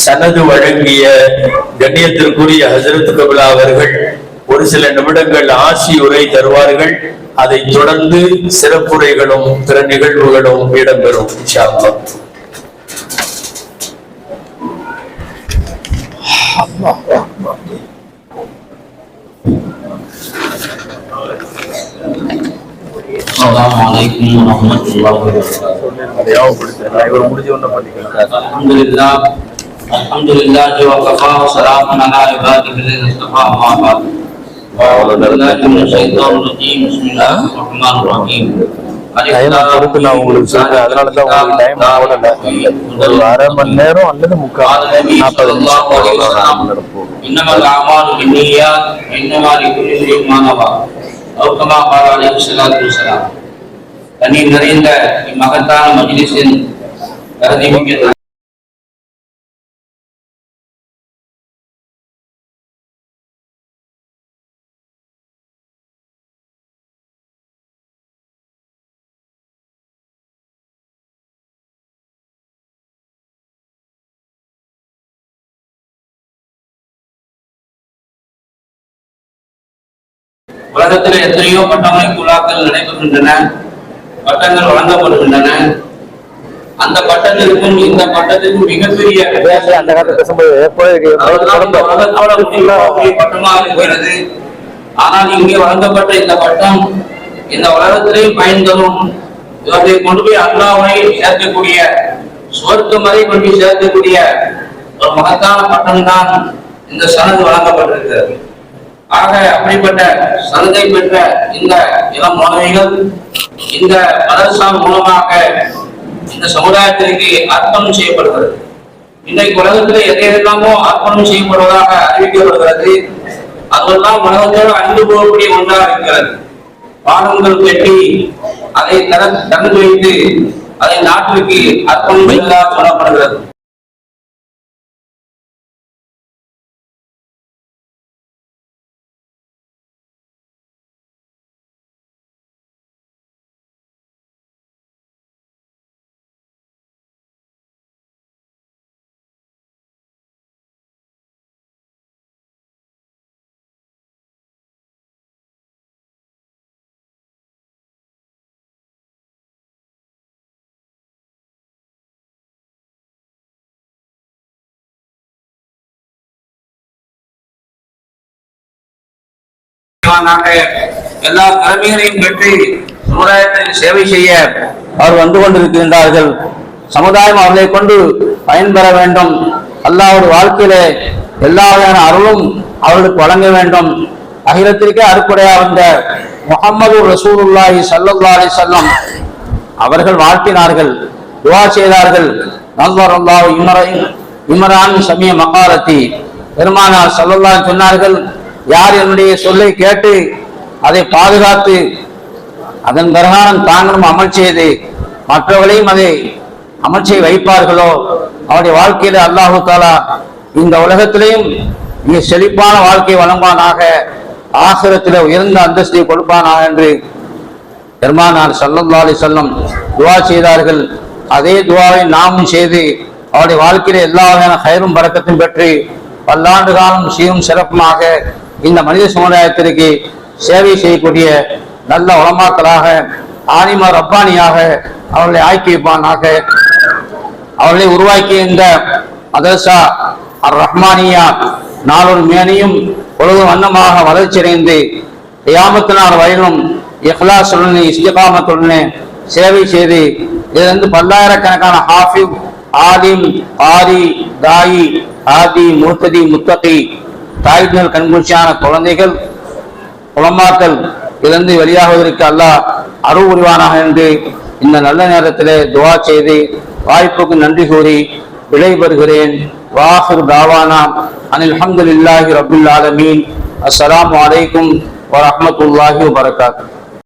சனது வழங்கிய கண்ணியத்திற்குரிய ஹசரத் கபிலா அவர்கள் ஒரு சில நிமிடங்கள் ஆசி உரை தருவார்கள் அதைத் தொடர்ந்து சிறப்புரைகளும் பிற நிகழ்வுகளும் இடம்பெறும் இன்ஷா அல்லாஹ். السلام عليكم ورحمة الله وبركاته الحمد لله الحمد لله وكفى وسلام على عباده الذين اصطفى أما بعد أعوذ بالله من الشيطان الرجيم بسم الله الرحمن الرحيم டைம் கொடுத்து நான் உங்களுக்கு சொல்றேன் அதனால தான் உங்களுக்கு டைம் போடல ஒரு அரை மணி நேரம் அல்லது முக்கால் நாற்பது நிமிஷம் போகலாம் إنما الأعمال بالنيات إنما لكل امرئ ما نوى أو كما قال عليه الصلاة والسلام தண்ணி நிறைந்த இம்மகத்தான மஜ்லிஸின் கருதிமிக்க உலகத்தில் எத்தனையோ பட்டமளிப்பு விழாக்கள் நடைபெறுகின்றன பட்டங்கள் வழங்கப்படுகின்றன. அந்த பட்டத்திற்கும் இந்த பட்டத்திற்கும் மிகப்பெரிய பட்டமாக இருக்கிறது. ஆனால் இங்கே வழங்கப்பட்ட இந்த பட்டம் இந்த உலகத்திலே பயன் தரும் இவற்றை கொண்டு போய் அல்லாவை சேர்க்கக்கூடிய சுவர்க்கம் வரை கொண்டு சேர்க்கக்கூடிய ஒரு மகத்தான பட்டம் தான் இந்த சனது வழங்கப்பட்டிருக்கிறது. ஆக அப்படிப்பட்ட சலுகை பெற்ற இந்த இளம் மாணவிகள் இந்த மதரசா மூலமாக இந்த சமுதாயத்திற்கு அர்ப்பணம் செய்யப்படுகிறது. இன்றைக்கு உலகத்தில் எதையெல்லாமோ அர்ப்பணம் செய்யப்படுவதாக அறிவிக்கப்படுகிறது அதுவெல்லாம் உலகத்தோடு அன்பு போகக்கூடிய ஒன்றாக இருக்கிறது. பாடங்கள் கட்டி அதை தர தந்து வைத்து அதை நாட்டிற்கு அர்ப்பணம் சொல்லப்படுகிறது. இறைவனாக எல்லா கடமைகளையும் பெற்று சமுதாயத்திற்கு சேவை செய்ய அவர் வந்து கொண்டிருக்கின்றார்கள். சமுதாயம் அவர்களை கொண்டு பயன்பெற வேண்டும். அல்லாஹ்வுடைய வாழ்க்கையிலே எல்லா வகையான அருளும் அவர்களுக்கு வழங்க வேண்டும். அகிலத்திற்கே அறுப்புடையா வந்த முகமது ரசூலுல்லாஹி ஸல்லல்லாஹு அலைஹி வஸல்லம் அவர்கள் வாழ்த்தினார்கள் துவா செய்தார்கள். நல்வர் அல்லாஹ் இமரான் சமய மகாரத்தி பெருமானார் சல்லுல்லா சொன்னார்கள் யார் என்னுடைய சொல்லை கேட்டு அதை பாதுகாத்து அதன் பிரகாரம் தாங்களும் அமல் செய்து மற்றவர்களையும் அதை அமல் செய்ய வைப்பார்களோ? அவருடைய வாழ்க்கையில அல்லாஹு தாலா இந்த உலகத்திலேயும் மிக செழிப்பான வாழ்க்கை வழங்குவானாக ஆசிரத்திலே உயர்ந்த அந்தஸ்தை கொடுப்பானாக என்று பெருமானார் ஸல்லல்லாஹு அலைஹி சொல்லம் துவா செய்தார்கள். அதே துவாவை நாமும் செய்து அவருடைய வாழ்க்கையில எல்லா வகையான கயிறும் பறக்கத்தையும் பெற்று பல்லாண்டு காலம் சீரும் சிறப்புமாக இந்த மனித சமுதாயத்திற்கு சேவை செய்யக்கூடிய நல்ல உலமாக்களாக ஆனிமா ரப்பானியாக அவர்களை ஆக்கி வைப்பானாக அவர்களை உருவாக்கிய இந்த மதரசா அர் ரஹ்மானியா நாளொரு மேனியும் பொழுது வண்ணமாக வளர்ச்சியடைந்து கியாமத்தினார் வயலும் இஹ்லாசுடனே இஸ்திகாமத்துடனே சேவை செய்து இதிலிருந்து பல்லாயிரக்கணக்கான ஹாஃபிப் ஆதிம் ஆரி தாயி ஆதி மூர்த்ததி முத்தகி தாய்கள் கண்குளிர்ச்சியான குழந்தைகள் குளம்பாக்கள் இருந்து வெளியாகுவதற்கு அல்லாஹ் அருள் புரிவானாக என்று இந்த நல்ல நேரத்திலே துவா செய்து வாய்ப்புக்கு நன்றி கூறி விடைபெறுகிறேன். வாஹிர் தாவானா அனில் அல்ஹம்துலில்லாஹி ரபுல் ஆலமீன். அஸ்லாம் வலைக்கும் வரமத்துல்லாஹி வரகாத்து